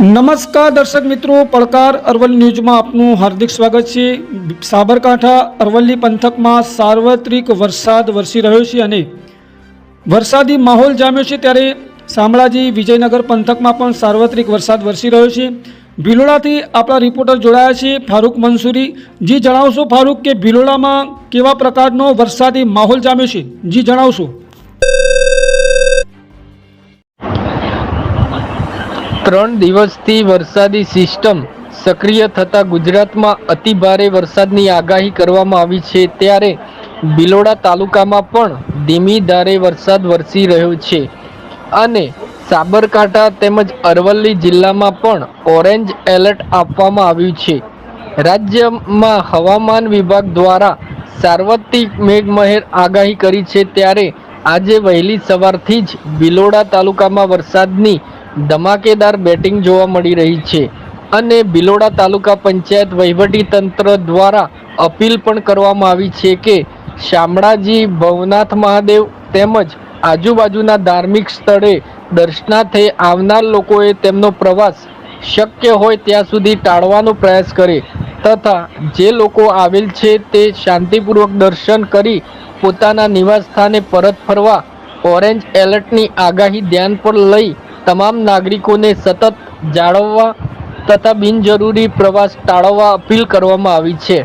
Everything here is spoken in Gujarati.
નમસ્કાર દર્શક મિત્રો, પડકાર અરવલ્લી ન્યૂઝમાં આપનું હાર્દિક સ્વાગત છે. સાબરકાંઠા અરવલ્લી પંથકમાં સાર્વત્રિક વરસાદ વરસી રહ્યો છે અને વરસાદી માહોલ જામ્યો છે ત્યારે શામળાજી વિજયનગર પંથકમાં પણ સાર્વત્રિક વરસાદ વરસી રહ્યો છે. ભિલોડાથી આપણા રિપોર્ટર જોડાયા છે ફારૂક મંસૂરી. જી, જણાવશો ફારૂક કે ભિલોડામાં કેવા પ્રકારનો વરસાદી માહોલ જામ્યો છે? જી, જણાવશો. ત્રણ દિવસથી વરસાદી સિસ્ટમ સક્રિય થતા ગુજરાતમાં અતિ ભારે વરસાદની આગાહી કરવામાં આવી છે. ત્યારે બિલોડા તાલુકામાં પણ ધીમી ધારે વરસાદ વરસી રહ્યો છે. અને સાબરકાંઠા તેમજ અરવલ્લી જિલ્લામાં પણ ઓરેન્જ એલર્ટ આપવામાં આવ્યું છે. રાજ્યમાં હવામાન વિભાગ દ્વારા સાર્વત્રિક મેઘમહેર આગાહી કરી છે. ત્યારે આજે વહેલી સવારથી જ બિલોડા તાલુકામાં વરસાદની ધમાકેદાર બેટિંગ જોવા મળી રહી છે અને બિલોડા તાલુકા પંચાયત વહીવટી તંત્ર દ્વારા અપીલ પણ કરવામાં આવી છે કે શામળાજી, ભવનાથ મહાદેવ તેમજ આજુબાજુના ધાર્મિક સ્થળે દર્શનાર્થે આવનાર લોકોએ તેમનો પ્રવાસ શક્ય હોય ત્યાં સુધી ટાળવાનો પ્રયાસ કરે તથા જે લોકો આવેલ છે તે શાંતિપૂર્વક દર્શન કરી પોતાના નિવાસ સ્થાને પરત ફરવા ઓરેન્જ એલર્ટની આગાહી ધ્યાન પર લઈ તમામ નાગરિકોને સતત જાળવવા તથા બિનજરૂરી પ્રવાસ ટાળવવા અપીલ કરવામાં આવી છે.